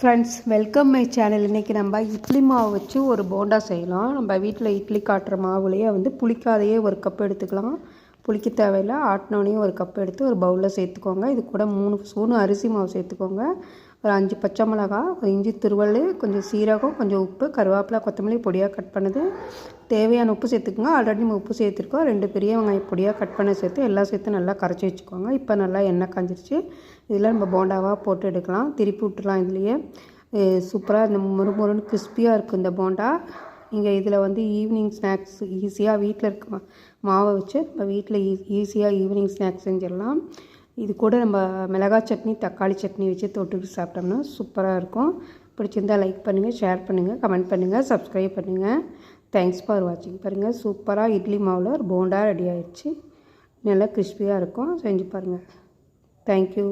Friends welcome my channel இன்றைக்கி நம்ம இட்லி மாவு வச்சு ஒரு போண்டா செய்யலாம். நம்ம வீட்டில் இட்லி காட்டுற மாவுலேயே வந்து புளிக்காதையே ஒரு கப் எடுத்துக்கலாம். புளிக்க தேவையில்லை ஆட்டினோனையும் ஒரு கப் எடுத்து ஒரு பவுலில் சேர்த்துக்கோங்க. இது கூட மூணு ஸ்பூன் அரிசி மாவு சேர்த்துக்கோங்க. ஒரு அஞ்சு பச்சை மிளகா ஒரு இஞ்சி திருவள் கொஞ்சம் சீரகம் கொஞ்சம் உப்பு கருவேப்பிலை கொத்தமல்லி பொடியாக கட் பண்ணது. தேவையான உப்பு சேர்த்துக்கோங்க. ஆல்ரெடி நம்ம உப்பு சேர்த்துருக்கோம். ரெண்டு பெரிய வெங்காயம் பொடியாக கட் பண்ண சேர்த்து எல்லாம் சேர்த்து நல்லா கரைச்சி வச்சுக்கோங்க. இப்போ நல்லா எண்ணெய் காஞ்சிருச்சு. இதில் நம்ம போண்டாவாக போட்டு எடுக்கலாம். திருப்பி விட்டுலாம் இதுலேயே. சூப்பராக இந்த முறுமுறுன்னு கிறிஸ்பியாக இருக்கும் இந்த போண்டா. நீங்கள் இதில் வந்து ஈவினிங் ஸ்நாக்ஸ் ஈஸியாக வீட்டில் இருக்க மா மாவை வச்சு நம்ம வீட்டில் ஈ ஈஸியாக ஈவினிங் ஸ்நாக்ஸ் செஞ்சிடலாம். இது கூட நம்ம மிளகாய் சட்னி தக்காளி சட்னி வச்சு தொட்டுட்டு சாப்பிட்டோம்னா சூப்பராக இருக்கும். பிடிச்சிருந்தால் லைக் பண்ணுங்கள் ஷேர் பண்ணுங்கள் கமெண்ட் பண்ணுங்கள் சப்ஸ்கிரைப் பண்ணுங்கள் தேங்க்ஸ் ஃபார் வாட்சிங் பாருங்கள் சூப்பராக இட்லி மாவில் ஒரு போண்டா ரெடி ஆயிடுச்சு. நல்லா கிறிஸ்பியாக இருக்கும். செஞ்சு பாருங்கள் தேங்க்யூ